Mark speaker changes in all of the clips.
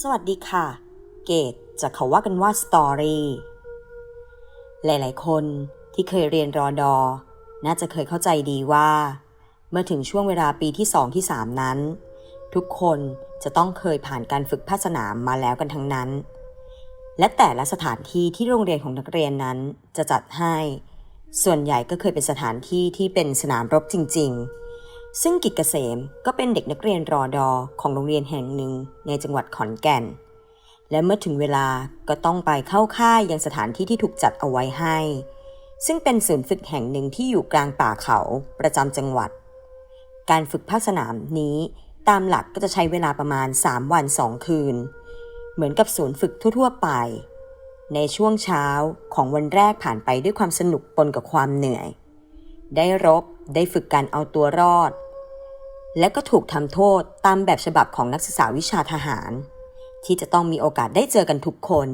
Speaker 1: สวัสดีค่ะ เกตจากเขาว่ากันว่าสตอรี่หลาย ๆ คนที่เคยเรียนรอดอ น่าจะเคยเข้าใจดีว่า เมื่อถึงช่วงเวลาปีที่2ที่3นั้น ทุกคนจะต้องเคยผ่านการฝึกภาคสนามมาแล้วกันทั้งนั้น และแต่ละสถานที่ที่โรงเรียนของนักเรียนนั้นจะจัดให้ ส่วนใหญ่ก็เคยเป็นสถานที่ที่เป็นสนามรบจริง ๆ ซึ่งกิจเกษมก็เป็นเด็กนักเรียนรอดอของโรงเรียนแห่งหนึ่งในจังหวัดขอนแก่น และเมื่อถึงเวลาก็ต้องไปเข้าค่ายยังสถานที่ที่ถูกจัดเอาไว้ให้ ซึ่งเป็นศูนย์ฝึกแห่งหนึ่งที่อยู่กลางป่าเขาประจำจังหวัด การฝึกภาคสนามนี้ตามหลักก็จะใช้เวลาประมาณ 3 วัน 2 คืน เหมือนกับศูนย์ฝึกทั่ว ๆ ไป ในช่วงเช้าของวันแรกผ่านไปด้วยความสนุกปนกับความเหนื่อย ได้รบได้ฝึกการเอาตัวรอด และก็ถูกทำโทษตามแบบฉบับของนักศึกษาวิชาทหาร ที่จะต้องมีโอกาสได้เจอกันทุกคน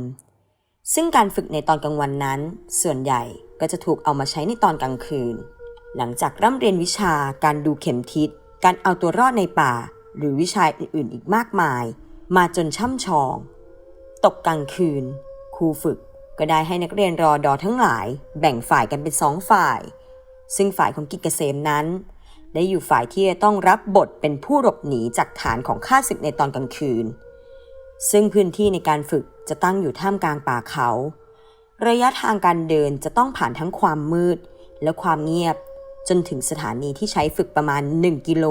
Speaker 1: ซึ่งการฝึกในตอนกลางวันนั้น ส่วนใหญ่ก็จะถูกเอามาใช้ในตอนกลางคืน หลังจากร่ำเรียนวิชาการดูเข็มทิศ การเอาตัวรอดในป่า หรือวิชาอื่นๆ อีกมากมาย มาจนช่ำชอง ตกกลางคืนครูฝึกก็ได้ให้นักเรียนรอดอทั้งหลาย แบ่งฝ่ายกันเป็นสองฝ่าย ซึ่งฝ่ายของกิจเกษมนั้น ได้อยู่ฝ่ายที่จะต้องรับบทเป็นผู้หลบหนีจากฐานของข้าศึกในตอนกลางคืน ซึ่งพื้นที่ในการฝึกจะตั้งอยู่ท่ามกลางป่าเขา ระยะทางการเดินจะต้องผ่านทั้งความมืด และความเงียบ จนถึงสถานีที่ใช้ฝึกประมาณ 1 กิโล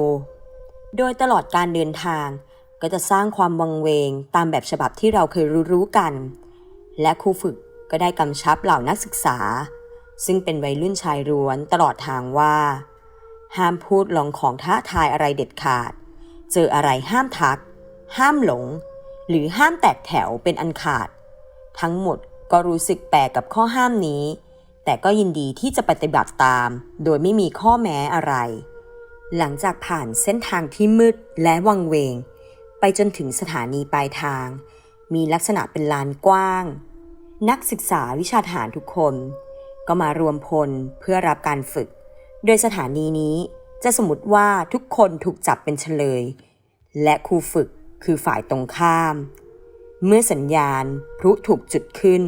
Speaker 1: โดยตลอดการเดินทางก็จะสร้างความวังเวงตามแบบฉบับที่เราเคยรู้ๆกัน และครูฝึกก็ได้กำชับเหล่านักศึกษา ซึ่งเป็นวัยรุ่นชายร้วนตลอดทางว่า ห้ามพูดลองของท้าทายอะไรเด็ดขาด เจออะไรห้ามทัก ห้ามหลง หรือห้ามแตกแถวเป็นอันขาด ทั้งหมดก็รู้สึกแปลกกับข้อห้ามนี้ แต่ก็ยินดีที่จะปฏิบัติตาม โดยไม่มีข้อแม้อะไร หลังจากผ่านเส้นทางที่มืดและวังเวง ไปจนถึงสถานีปลายทาง มีลักษณะเป็นลานกว้าง นักศึกษาวิชาทหารทุกคน ก็มารวมพลเพื่อรับการฝึก โดยสถานีนี้จะสมมติว่าทุกคนถูกจับเป็นเฉลย และครูฝึกคือฝ่ายตรงข้าม เมื่อสัญญาณพลุถูกจุดขึ้น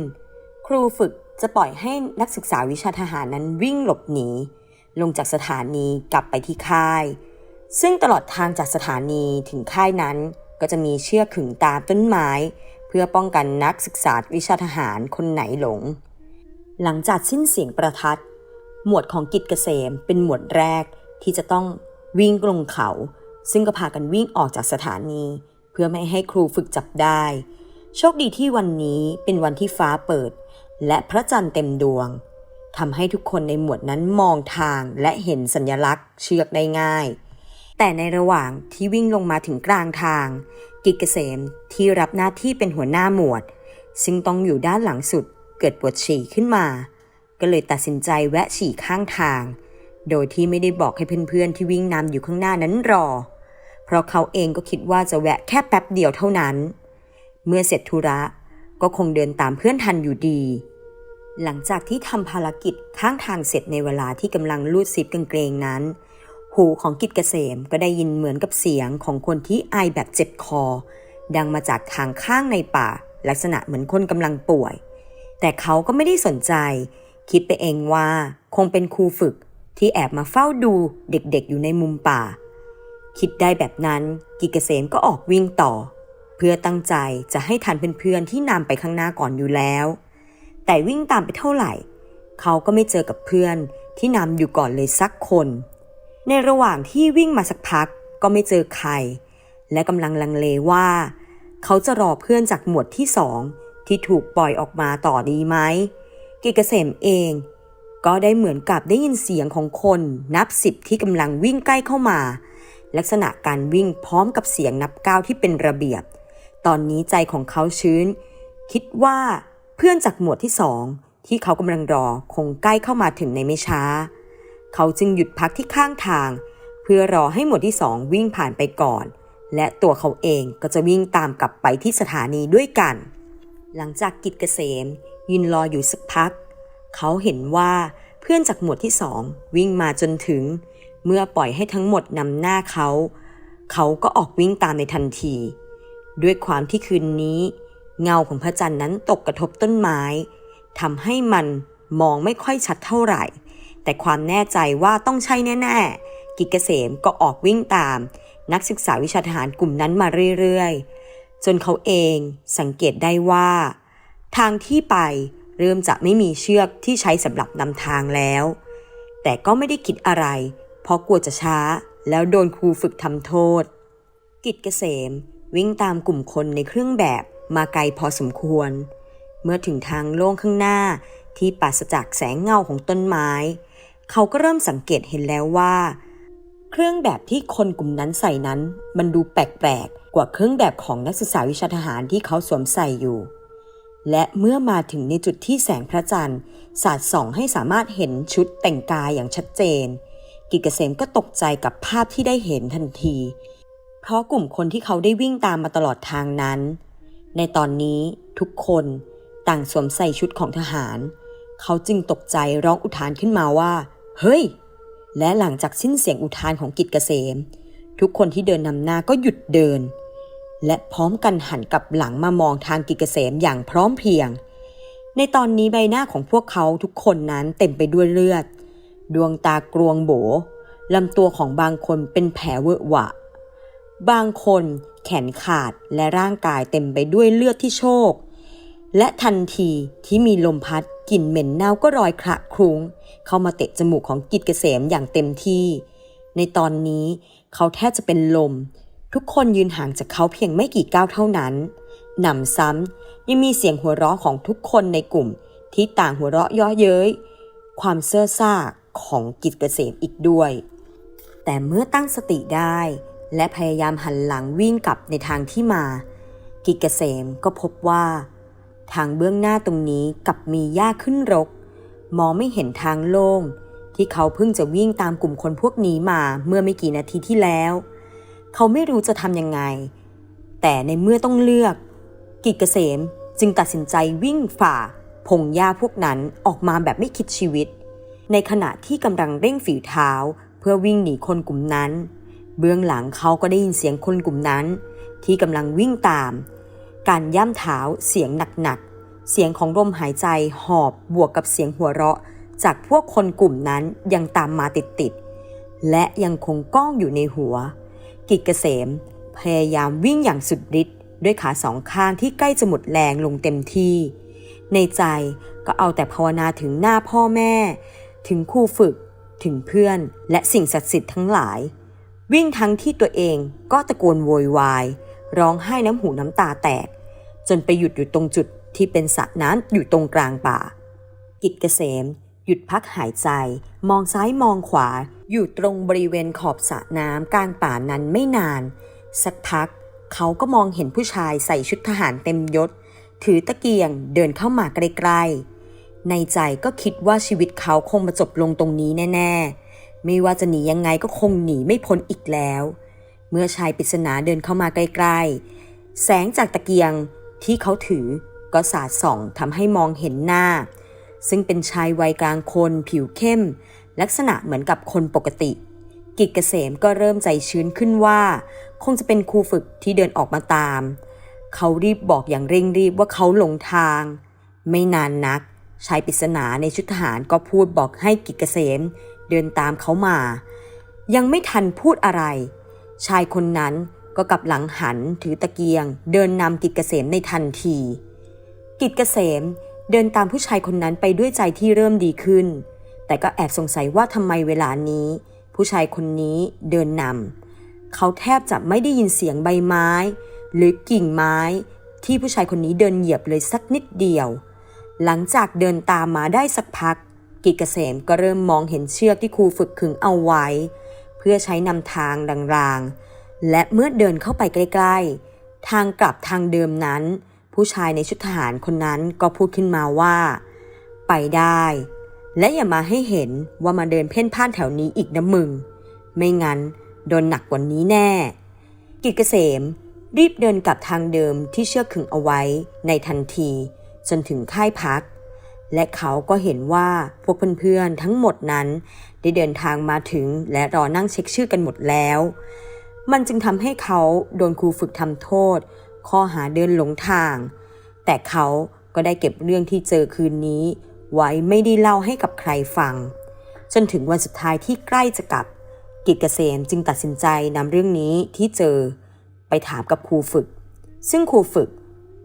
Speaker 1: ครูฝึกจะปล่อยให้นักศึกษาวิชาทหารนั้นวิ่งหลบหนี ลงจากสถานีกลับไปที่ค่าย ซึ่งตลอดทางจากสถานีถึงค่ายนั้น ก็จะมีเชือกขึงตามต้นไม้ เพื่อป้องกันนักศึกษาวิชาทหารคนไหนหลง หลังจากสิ้นเสียงประทัด หมวดของกิจเกษมเป็นหมวดแรกที่จะต้องวิ่งลงเขา ซึ่งก็พากันวิ่งออกจากสถานี เพื่อไม่ให้ครูฝึกจับได้ โชคดีที่วันนี้เป็นวันที่ฟ้าเปิด และพระจันทร์เต็มดวงทำให้ทุกคนในหมวดนั้นมองทางและเห็นสัญลักษณ์เชือกได้ง่าย แต่ในระหว่างที่วิ่งลงมาถึงกลางทาง กิจเกษมที่รับหน้าที่เป็นหัวหน้าหมวด ซึ่งต้องอยู่ด้านหลังสุดเกิดปวดฉี่ขึ้นมา ก็เลยตัดสินใจแวะฉี่ข้างทาง โดยที่ไม่ได้บอกให้เพื่อนๆที่วิ่งนำอยู่ข้างหน้านั้นรอ เพราะเขาเองก็คิดว่าจะแวะแค่แป๊บเดียวเท่านั้น เมื่อเสร็จธุระก็คงเดินตามเพื่อนทันอยู่ดี หลังจากที่ทำภารกิจข้างทางเสร็จในเวลาที่กำลังลูดซิปกางเกงนั้น หูของกิจเกษมก็ได้ยินเหมือนกับเสียงของคนที่ไอแบบเจ็บคอ ดังมาจากทางข้างในป่า ลักษณะเหมือนคนกำลังป่วย แต่เขาก็ไม่ได้สนใจ คิดไปเองว่าคงเป็นครูฝึกที่แอบมาเฝ้าดูเด็กๆอยู่ในมุมป่า คิดได้แบบนั้นกิจเกษมก็ออกวิ่งต่อ เพื่อตั้งใจจะให้ทันเพื่อนๆที่นำไปข้างหน้าก่อนอยู่แล้ว แต่วิ่งตามไปเท่าไหร่ เขาก็ไม่เจอกับเพื่อนที่นำอยู่ก่อนเลยสักคน ในระหว่างที่วิ่งมาสักพักก็ไม่เจอใคร และกำลังลังเลว่า เขาจะรอเพื่อนจากหมวดที่สองที่ถูกปล่อยออกมาต่อดีไหม กิจเกษมเอง ก็ได้เหมือนกับได้ยินเสียงของคนนับสิบที่กำลังวิ่งใกล้เข้ามา ลักษณะการวิ่งพร้อมกับเสียงนับก้าวที่เป็นระเบียบ ตอนนี้ใจของเขาชื้น คิดว่าเพื่อนจากหมวดที่สองที่เขากำลังรอคงใกล้เข้ามาถึงในไม่ช้า เขาจึงหยุดพักที่ข้างทาง เพื่อรอให้หมวดที่สองวิ่งผ่านไปก่อน และตัวเขาเองก็จะวิ่งตามกลับไปที่สถานีด้วยกัน หลังจากกิจเกษม ยืนรออยู่สักพัก เขาเห็นว่าเพื่อนจากหมวดที่สองวิ่งมาจนถึง เมื่อปล่อยให้ทั้งหมดนำหน้าเขา เขาก็ออกวิ่งตามในทันที ด้วยความที่คืนนี้ เงาของพระจันทร์นั้นตกกระทบต้นไม้ทำให้มันมองไม่ค่อยชัดเท่าไหร่ แต่ความแน่ใจว่าต้องใช่แน่ๆ กิจเกษมก็ออกวิ่งตาม นักศึกษาวิชาทหารกลุ่มนั้นมาเรื่อยๆ จนเขาเองสังเกตได้ว่า ทางที่ไปเริ่มจะไม่มีเชือกที่ใช้สำหรับนำทางแล้ว แต่ก็ไม่ได้คิดอะไร เพราะกลัวจะช้าแล้วโดนครูฝึกทำโทษ กิจเกษมวิ่งตามกลุ่มคนในเครื่องแบบมาไกลพอสมควร เมื่อถึงทางโล่งข้างหน้าที่ปราศจากแสงเงาของต้นไม้ เขาก็เริ่มสังเกตเห็นแล้วว่า เครื่องแบบที่คนกลุ่มนั้นใส่นั้น มันดูแปลกๆกว่าเครื่องแบบของนักศึกษาวิชาทหารที่เขาสวมใส่อยู่ และเมื่อมาถึงในจุดที่แสงพระจันทร์ สาดส่องให้สามารถเห็นชุดแต่งกายอย่างชัดเจน กิจเกษมก็ตกใจกับภาพที่ได้เห็นทันที เพราะกลุ่มคนที่เขาได้วิ่งตามมาตลอดทางนั้น ในตอนนี้ทุกคนต่างสวมใส่ชุดของทหาร เขาจึงตกใจร้องอุทานขึ้นมาว่า เฮ้ย และหลังจากสิ้นเสียงอุทานของกิจเกษม ทุกคนที่เดินนำหน้าก็หยุดเดิน และพร้อมกันหันกลับหลังมามองทางกิจเกษมอย่างพร้อมเพรียง ในตอนนี้ใบหน้าของพวกเขาทุกคนนั้นเต็มไปด้วยเลือด ดวงตากรวงโบลำตัวของบางคนเป็นแผลเวอะหวะ บางคนแขนขาดและร่างกายเต็มไปด้วยเลือดที่โชก และทันทีที่มีลมพัดกลิ่นเหม็นเน่าก็รอยคระครุ้ง เข้ามาเตะจมูกของกิจเกษมอย่างเต็มที่ ในตอนนี้เขาแทบจะเป็นลม ทุกคนยืนห่างจากเขาเพียงไม่กี่ก้าวเท่านั้นหนำซ้ำยังมีเสียงหัวเราะของทุกคนในกลุ่มที่ต่างหัวเราะเย่อเย้ย ความเซ่อซ่าของกิจเกษมอีกด้วย แต่เมื่อตั้งสติได้ และพยายามหันหลังวิ่งกลับในทางที่มา กิจเกษมก็พบว่า ทางเบื้องหน้าตรงนี้กลับมีหญ้าขึ้นรก มองไม่เห็นทางโล่งที่เขาเพิ่งจะวิ่งตามกลุ่มคนพวกนี้มาเมื่อไม่กี่นาทีที่แล้ว เขาไม่รู้จะทำยังไง แต่ในเมื่อต้องเลือก กิจเกษมจึงตัดสินใจวิ่งฝ่า พงหญ้าพวกนั้นออกมาแบบไม่คิดชีวิต ในขณะที่กำลังเร่งฝีเท้าเพื่อวิ่งหนีคนกลุ่มนั้น เบื้องหลังเขาก็ได้ยินเสียงคนกลุ่มนั้น ที่กำลังวิ่งตาม การย่ำเท้าเสียงหนักๆ เสียงของลมหายใจหอบบวกกับเสียงหัวเราะ จากพวกคนกลุ่มนั้นยังตามมาติดๆและยังคงก้องอยู่ในหัว กิจเกษม พยายามวิ่งอย่างสุดฤทธิ์ด้วยขาสองข้างที่ใกล้จะหมดแรงลงเต็มที่ ในใจก็เอาแต่ภาวนาถึงหน้าพ่อแม่ ถึงครูฝึก ถึงเพื่อน และสิ่งศักดิ์สิทธิ์ทั้งหลาย วิ่งทั้งที่ตัวเองก็ตะโกนโวยวาย ร้องไห้น้ำหูน้ำตาแตก จนไปหยุดอยู่ตรงจุดที่เป็นสระน้ำอยู่ตรงกลางป่า กิจเกษม หยุดพักหายใจ มองซ้ายมองขวา อยู่ตรงบริเวณขอบสระน้ำกลางป่านั้นไม่นาน สักพักเขาก็มองเห็นผู้ชายใส่ชุดทหารเต็มยศ ถือตะเกียงเดินเข้ามาใกล้ๆ ในใจก็คิดว่าชีวิตเขาคงมาจบลงตรงนี้แน่ ๆ ไม่ว่าจะหนียังไงก็คงหนีไม่พ้นอีกแล้ว เมื่อชายปริศนาเดินเข้ามาใกล้ๆ แสงจากตะเกียงที่เขาถือก็สาดส่องทำให้มองเห็นหน้า ซึ่งเป็นชายวัยกลางคนผิวเข้ม ลักษณะเหมือนกับคนปกติ กิจเกษมก็เริ่มใจชื้นขึ้นว่า คงจะเป็นครูฝึกที่เดินออกมาตาม เขารีบบอกอย่างเร่งรีบว่าเขาหลงทาง ไม่นานนักชายปริศนาในชุดทหารก็พูดบอกให้กิจเกษมเดินตามเขามา ยังไม่ทันพูดอะไร ชายคนนั้นก็กลับหลังหันถือตะเกียง เดินนำกิจเกษมในทันที กิจเกษมเดินตามผู้ชายคนนั้นไปด้วยใจที่เริ่มดีขึ้น แต่ก็แอบสงสัยว่าทำไมเวลานี้ ผู้ชายคนนี้เดินนำเขาแทบจะไม่ได้ยินเสียงใบไม้ หรือกิ่งไม้ ที่ผู้ชายคนนี้เดินเหยียบเลยสักนิดเดียว หลังจากเดินตามมาได้สักพัก กิจเกษมก็เริ่มมองเห็นเชือกที่ครูฝึกขึงเอาไว้ เพื่อใช้นำทางรางๆ และเมื่อเดินเข้าไปใกล้ๆ ทางกลับทางเดิมนั้น ผู้ชายในชุดทหารคนนั้นก็พูดขึ้นมาว่า ไปได้ และอย่ามาให้เห็นว่ามาเดินเพ่นพ่านแถวนี้อีกนะมึง ไม่งั้นโดนหนักกว่านี้แน่ กิจเกษม รีบเดินกลับทางเดิมที่เชือกขึงเอาไว้ในทันที จนถึงค่ายพัก และเขาก็เห็นว่าพวกเพื่อนๆทั้งหมดนั้น ได้เดินทางมาถึงและรอนั่งเช็คชื่อกันหมดแล้ว มันจึงทำให้เขาโดนครูฝึกทำโทษ ข้อหาเดินหลงทาง แต่เขาก็ได้เก็บเรื่องที่เจอคืนนี้ ไว้ไม่ได้เล่าให้กับใครฟัง จนถึงวันสุดท้ายที่ใกล้จะกลับ กิจเกษมจึงตัดสินใจนำเรื่องนี้ที่เจอไปถามกับครูฝึก ซึ่งครูฝึก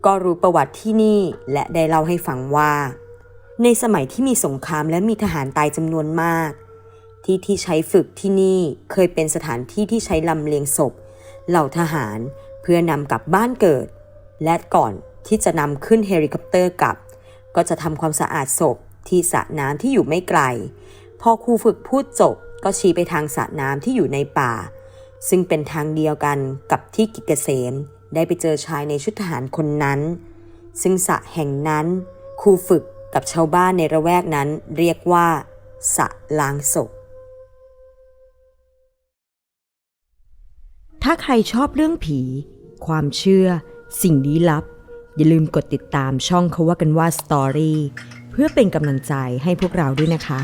Speaker 1: ก็รู้ประวัติที่นี่และได้เล่าให้ฟังว่า ในสมัยที่มีสงครามและมีทหารตายจำนวนมาก ที่ที่ใช้ฝึกที่นี่เคยเป็นสถานที่ที่ใช้ลำเลียงศพ เหล่าทหารเพื่อนำกลับบ้านเกิด และก่อนที่จะนำขึ้นเฮลิคอปเตอร์กลับ ก็จะทำความสะอาดศพที่สระน้ำที่อยู่ไม่ไกล พอครูฝึกพูดจบก็ชี้ไปทางสระน้ำที่อยู่ในป่า ซึ่งเป็นทางเดียวกันกับที่กิจเกษมได้ไปเจอชายในชุดทหารคนนั้น ซึ่งสระแห่งนั้นครูฝึกกับชาวบ้านในระแวกนั้นเรียกว่าสระล้างศพ
Speaker 2: ถ้าใครชอบเรื่องผี ความเชื่อ สิ่งลี้ลับ อย่าลืมกดติดตามช่องเขาว่ากันว่าสตอรี่เพื่อเป็นกำลังใจให้พวกเราด้วยนะคะ